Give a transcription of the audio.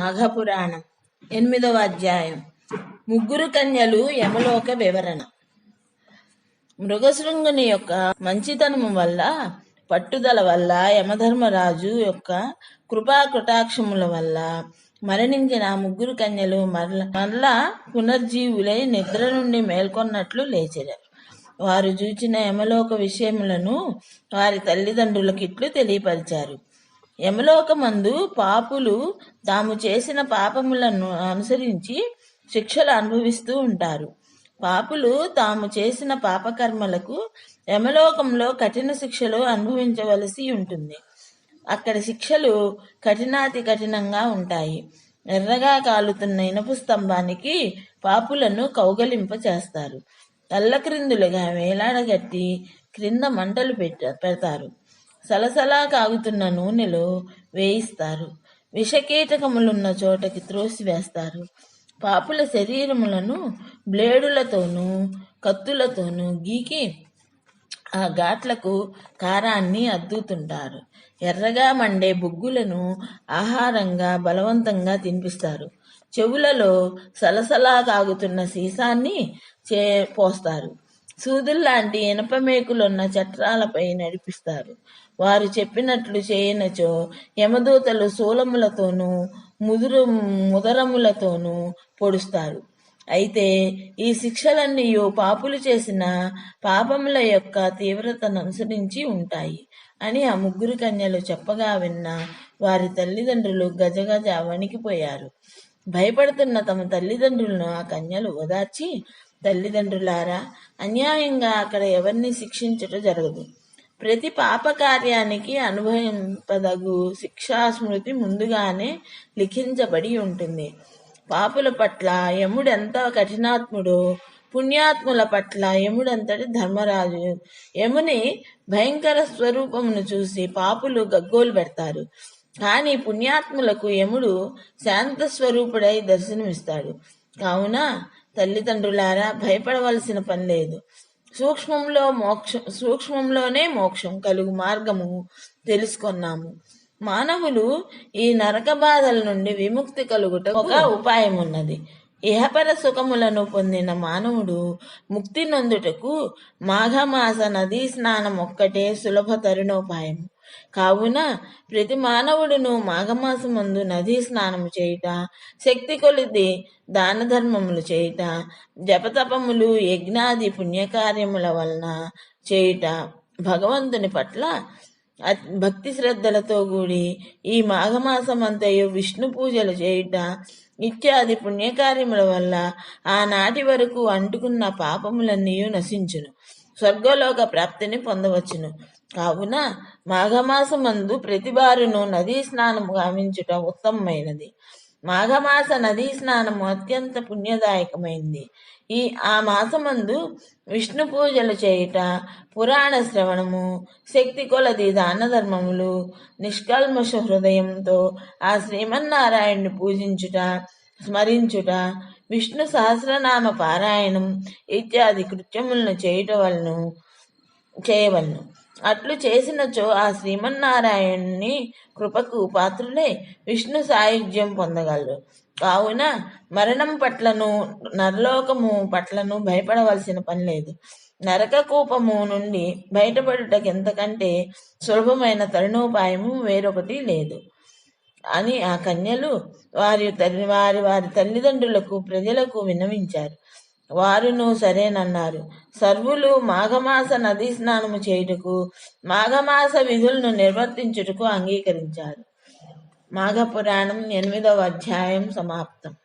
మఘపురాణం ఎనిమిదవ అధ్యాయం. ముగ్గురు కన్యలు యమలోక వివరణ. మృగశృంగుని యొక్క మంచితనము వల్ల పట్టుదల వల్ల యమధర్మరాజు యొక్క కృపా కటాక్షముల వల్ల మరణించిన ముగ్గురు కన్యలు మరల మరలా పునర్జీవులై నిద్ర నుండి మేల్కొన్నట్లు లేచిరారు వారు చూచిన యమలోక విషయములను వారి తల్లిదండ్రులకిట్లు తెలియపరిచారు. యమలోకమందు పాపులు తాము చేసిన పాపములను అనుసరించి శిక్షలు అనుభవిస్తూ ఉంటారు. పాపులు తాము చేసిన పాపకర్మలకు యమలోకంలో కఠిన శిక్షలు అనుభవించవలసి ఉంటుంది. అక్కడ శిక్షలు కఠినాతి కఠినంగా ఉంటాయి. ఎర్రగా కాలుతున్న ఇనుపు స్తంభానికి పాపులను కౌగలింప చేస్తారు. తల్లక్రిందులుగా వేలాడగట్టి క్రింద మంటలు పెట్ట పెడతారు. సలసలా కాగుతున్న నూనెలో వేయిస్తారు. విషకీటకములున్న చోటకి త్రోసివేస్తారు. పాపుల శరీరములను బ్లేడులతోనూ కత్తులతోనూ గీకి ఆ ఘాట్లకు కారాన్ని అద్దుతుంటారు. ఎర్రగా మండే బొగ్గులను ఆహారంగా బలవంతంగా తినిపిస్తారు. చెవులలో సలసలా కాగుతున్న సీసాన్ని చే పోస్తారు. సూదుల్లాంటి ఇనప మేకులున్న చట్రాలపై నడిపిస్తారు. వారు చెప్పినట్లు చేయనచో యమదూతలు శూలములతోనూ ముదురు ముదరములతోనూ పొడుస్తారు. అయితే ఈ శిక్షలన్నీ పాపులు చేసిన పాపముల యొక్క తీవ్రతను అనుసరించి ఉంటాయి అని ఆ ముగ్గురు కన్యలు చెప్పగా విన్న వారి తల్లిదండ్రులు గజగజ వణికిపోయారు. భయపడుతున్న తమ తల్లిదండ్రులను ఆ కన్యలు ఓదార్చి తల్లిదండ్రులారా అన్యాయంగా అక్కడ ఎవరిని శిక్షించట జరగదు. ప్రతి పాప కార్యానికి అనుభవింపదగు శిక్షా స్మృతి ముందుగానే లిఖించబడి ఉంటుంది. పాపుల పట్ల యముడెంత కఠినాత్ముడో పుణ్యాత్ముల పట్ల యముడంతటి ధర్మరాజు. యముని భయంకర స్వరూపమును చూసి పాపులు గగ్గోలు పెడతారు. కానీ పుణ్యాత్ములకు యముడు శాంత స్వరూపుడై దర్శనమిస్తాడు. కావున తల్లిదండ్రులారా భయపడవలసిన పని లేదు. సూక్ష్మంలో మోక్షం సూక్ష్మంలోనే మోక్షం కలుగు మార్గము తెలుసుకున్నాము. మానవులు ఈ నరక బాధల నుండి విముక్తి కలుగుట ఒక ఉపాయం ఉన్నది ఇహపర సుఖములను పొందిన మానవుడు ముక్తి నొందుటకు మాఘమాస నదీ స్నానం ఒక్కటే సులభ తరుణోపాయం కావున ప్రతి మానవుడును మాఘమాసమందు నదీ స్నానము చేయుట శక్తి కొలిది దాన ధర్మములు చేయుట జపతపములు యజ్ఞాది పుణ్యకార్యముల వలన చేయుట భగవంతుని పట్ల భక్తి శ్రద్ధలతో కూడి ఈ మాఘమాసమంతయు విష్ణు పూజలు చేయుట ఇత్యాది పుణ్యకార్యముల వల్ల ఆనాటి వరకు అంటుకున్న పాపములన్నీ నశించును. స్వర్గలోక ప్రాప్తిని పొందవచ్చును. కావున మాఘమాసమందు ప్రతిబారును నదీ స్నానము గావించుట ఉత్తమమైనది. మాఘమాస నదీ స్నానము అత్యంత పుణ్యదాయకమైంది. ఈ ఆ మాసమందు విష్ణు పూజలు చేయుట పురాణ శ్రవణము శక్తి కొలది దాన ధర్మములు నిష్కల్మష హృదయంతో ఆ శ్రీమన్నారాయణ్ణి పూజించుట స్మరించుట విష్ణు సహస్రనామ పారాయణం ఇత్యాది కృత్యములను చేయుట వలను చేయవలను. అట్లు చేసినచో ఆ శ్రీమన్నారాయణుని కృపకు పాత్రులే విష్ణు సాయుధ్యం పొందగలరు కావున మరణం పట్లను నరలోకము పట్లను భయపడవలసిన పని లేదు. నరక కూపము నుండి బయటపడుటకెంతకంటే సులభమైన తరుణోపాయము వేరొకటి లేదు. అని ఆ కన్యలు వారి తల్లి వారి వారి తల్లిదండ్రులకు ప్రజలకు విన్నవించారు. వారును సరేనన్నారు. సర్వులు మాఘమాస నదీ స్నానము చేయుటకు మాఘమాస విధులను నిర్వర్తించుటకు అంగీకరించారు. మాఘపురాణం ఎనిమిదవ అధ్యాయం సమాప్తం.